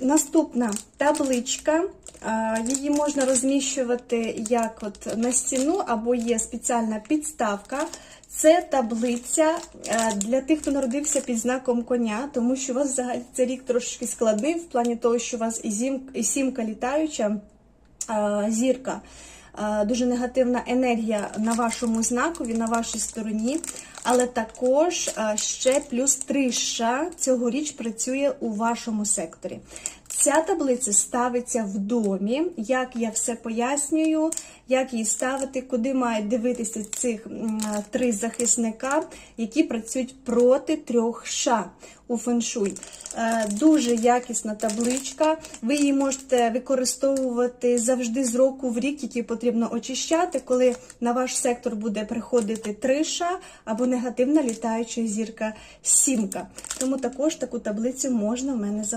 Наступна табличка. Її можна розміщувати як от на стіну, або є спеціальна підставка. Це таблиця е, для тих, хто народився під знаком коня, тому що у вас взагалі цей рік трошки складний в плані того, що у вас і, зім, і сімка літаюча зірка. Дуже негативна енергія на вашому знакові, на вашій стороні. Але також е, ще плюс триша цьогоріч працює у вашому секторі. Ця таблиця ставиться в домі. Як я все пояснюю, як її ставити, куди мають дивитися цих три захисника, які працюють проти трьох ша у феншуй. Е, Дуже якісна табличка. Ви її можете використовувати завжди з року в рік, які потрібно очищати, коли на ваш сектор буде приходити триша або негативна літаюча зірка сімка. Тому також таку таблицю можна в мене замовити.